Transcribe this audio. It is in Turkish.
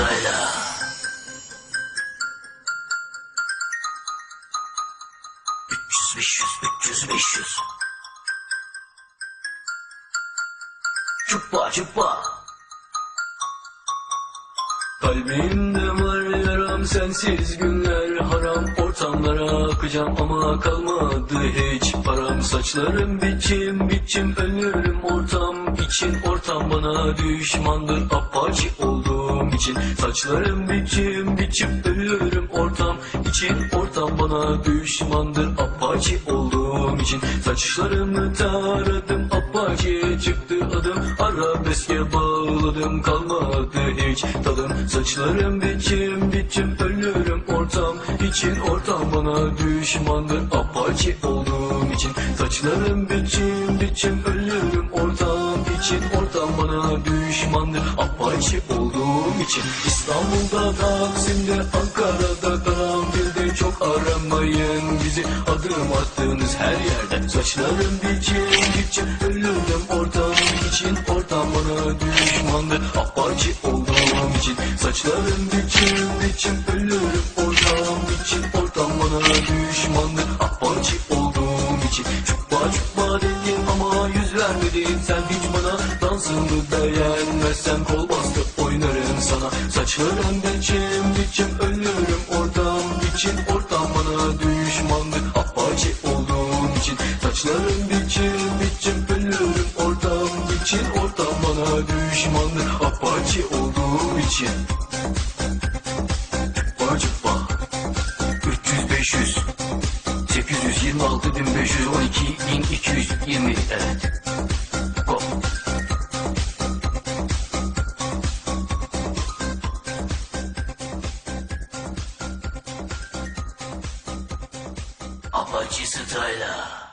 söyle. Üç yüz beş yüz, üç yüz beş yaram sensiz günler haram. Ortamlara akacağım ama kalmadı hiç param. Saçlarım biçim biçim ölürüm ortam için. Ortam bana düşmandır apaçi oldu olduğum için Saçlarım biçim biçim ölürüm ortam için. Ortam bana düşmandır apaçi olduğum için. Saçlarımı taradım apaçi çıktı adım. Arabeske bağladım kalmadı hiç tadım. Saçlarım biçim biçim ölürüm ortam için. Ortam bana düşmandır apaçi olduğum için. Saçlarım biçim biçim ölürüm ortam için. Ortam bana düşmandır apaçi olduğum için. İstanbul'da Taksim'de Ankara'da Karanfil'de çok aramayın bizi. Adım attığınız her yerde. Saçlarım biçim biçim ölürüm ortam için. Ortam bana düşmandır apaçi olduğum için. Saçlarım biçim biçim ölürüm ortam için. Ortam bana düşmandır apaçi olduğum için. Çuppa çuppa dedin ama yüz vermedin. Sen hiç bana dansımı beğenmezsen Kol sana. Saçlarım biçim biçim ölürüm ortam için Ortam bana düşmandır apaçi olduğum için. Saçlarım biçim biçim ölürüm ortam için Ortam bana düşmandır apaçi olduğum için. Cuppa 300 500 826 1512 1220 evet Apache Style'a.